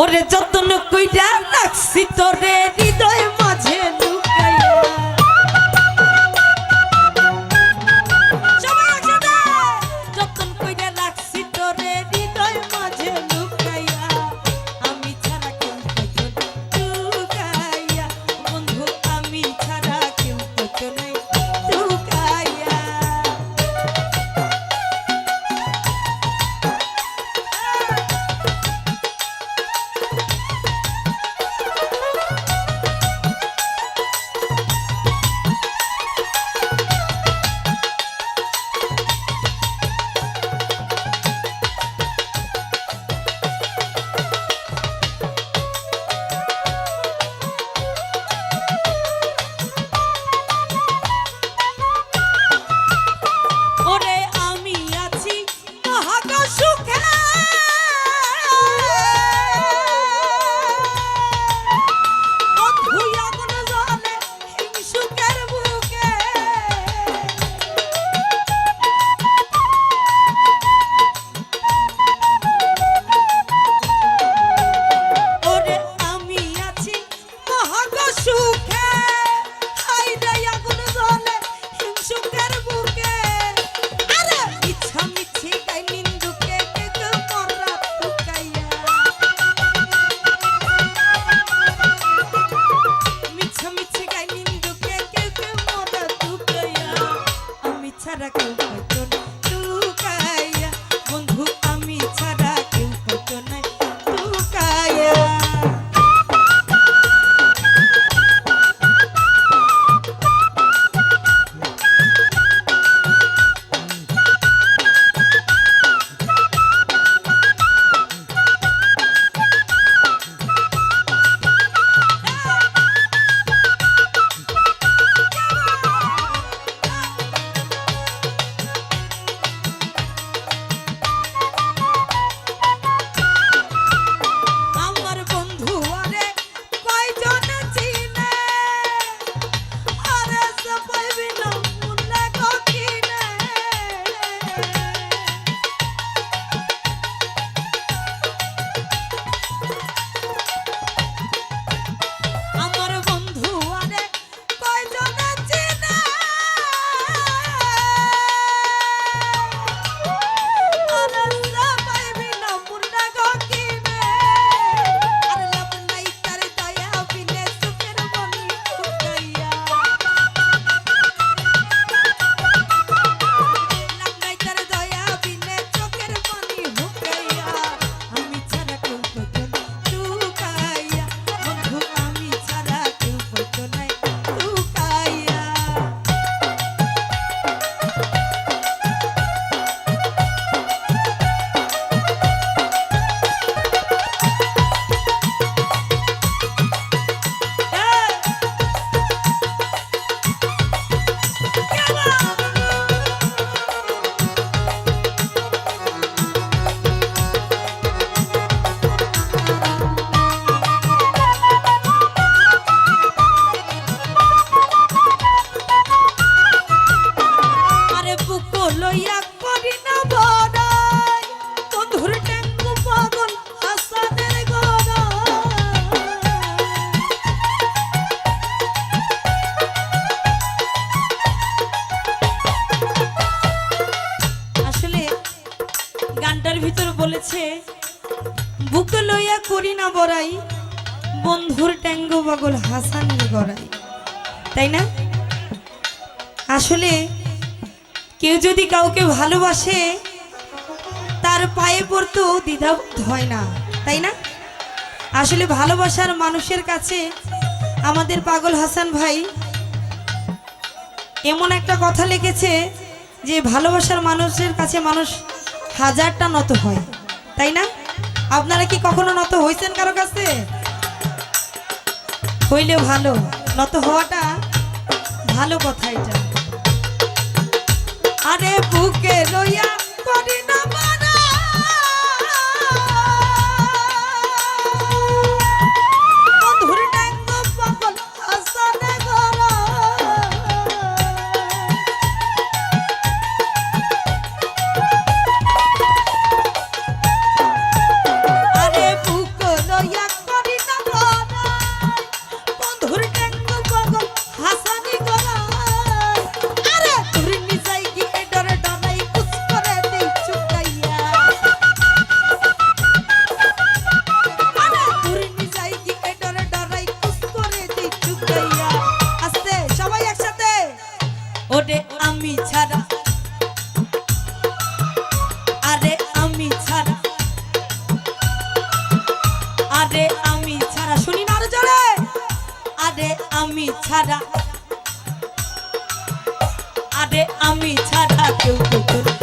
ওরে যত্ন কইরা রাখছি তোরে হৃদয় মাঝে লুকাইয়া না টুকাইয়া বন্ধু গানটার ভিতর বলেছে, বুক লইয়া করি না বড়াই, বন্ধুর ট্যাঙ্গো পাগল হাসানের গড়াই। তাই না? আসলে কেউ যদি কাউকে ভালোবাসে, তার পায়ে পড়তেও দ্বিধাবোধ হয় না, তাই না? আসলে ভালোবাসার মানুষের কাছে আমাদের পাগল হাসান ভাই এমন একটা কথা লিখেছে যে, ভালোবাসার মানুষের কাছে মানুষ হাজারটা নত হয়, তাই না? আপনারা কি কখনো নত হয়েছেন কারও কাছে? হইলে ভালো। নত হওয়াটা ভালো কথা এটা। আরে বুকে লইয়া করি আরে আমি ছাড়া। আরে আমি ছাড়া। আরে আমি ছাড়া। শুনি না জোরে। আরে আমি ছাড়া। আরে আমি ছাড়া কেউ তো